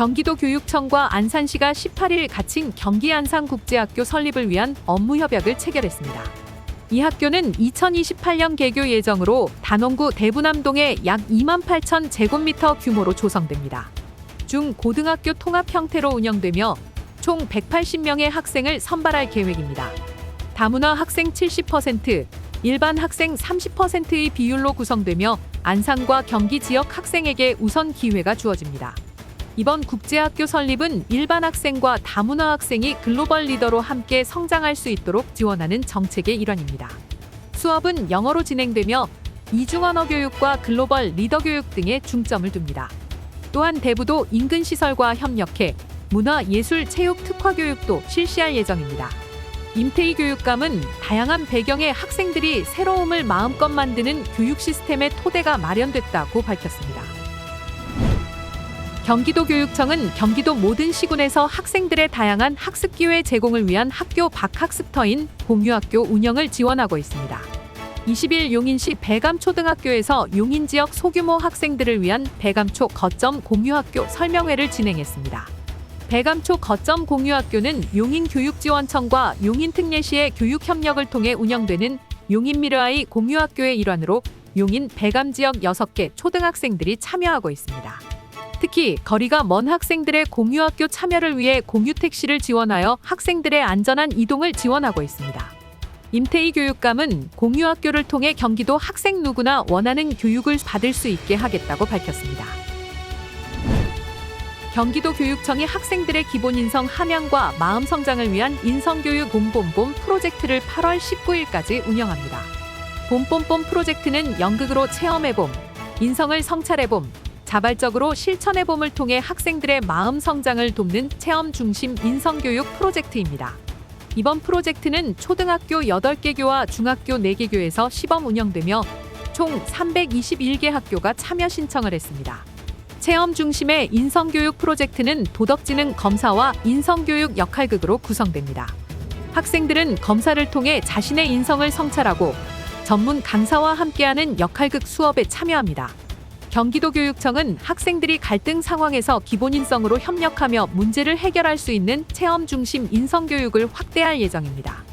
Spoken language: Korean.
경기도 교육청과 안산시가 18일 가칭 경기 안산국제학교 설립을 위한 업무 협약을 체결했습니다. 이 학교는 2028년 개교 예정으로 단원구 대부남동에 약 2만 8천 제곱미터 규모로 조성됩니다. 중 고등학교 통합 형태로 운영되며 총 180명의 학생을 선발할 계획입니다. 다문화 학생 70%, 일반 학생 30%의 비율로 구성되며 안산과 경기 지역 학생에게 우선 기회가 주어집니다. 이번 국제학교 설립은 일반 학생과 다문화 학생이 글로벌 리더로 함께 성장할 수 있도록 지원하는 정책의 일환입니다. 수업은 영어로 진행되며 이중언어 교육과 글로벌 리더 교육 등에 중점을 둡니다. 또한 대부도 인근 시설과 협력해 문화, 예술, 체육 특화 교육도 실시할 예정입니다. 임태희 교육감은 다양한 배경의 학생들이 새로움을 마음껏 만드는 교육 시스템의 토대가 마련됐다고 밝혔습니다. 경기도 교육청은 경기도 모든 시군에서 학생들의 다양한 학습 기회 제공을 위한 학교 박학습터인 공유학교 운영을 지원하고 있습니다. 20일 용인시 배감초등학교에서 용인 지역 소규모 학생들을 위한 배감초 거점 공유학교 설명회를 진행했습니다. 배감초 거점 공유학교는 용인교육지원청과 용인특례시의 교육 협력을 통해 운영되는 용인미르아이 공유학교의 일환으로 용인 배감 지역 6개 초등학생들이 참여하고 있습니다. 특히 거리가 먼 학생들의 공유학교 참여를 위해 공유택시를 지원하여 학생들의 안전한 이동을 지원하고 있습니다. 임태희 교육감은 공유학교를 통해 경기도 학생 누구나 원하는 교육을 받을 수 있게 하겠다고 밝혔습니다. 경기도 교육청이 학생들의 기본 인성 함양과 마음 성장을 위한 인성교육 봄봄봄 프로젝트를 8월 19일까지 운영합니다. 봄봄봄 프로젝트는 연극으로 체험해봄, 인성을 성찰해봄, 자발적으로 실천해봄을 통해 학생들의 마음 성장을 돕는 체험 중심 인성교육 프로젝트입니다. 이번 프로젝트는 초등학교 8개 교와 중학교 4개 교에서 시범 운영되며 총 321개 학교가 참여 신청을 했습니다. 체험 중심의 인성교육 프로젝트는 도덕지능 검사와 인성교육 역할극으로 구성됩니다. 학생들은 검사를 통해 자신의 인성을 성찰하고 전문 강사와 함께하는 역할극 수업에 참여합니다. 경기도 교육청은 학생들이 갈등 상황에서 기본 인성으로 협력하며 문제를 해결할 수 있는 체험 중심 인성 교육을 확대할 예정입니다.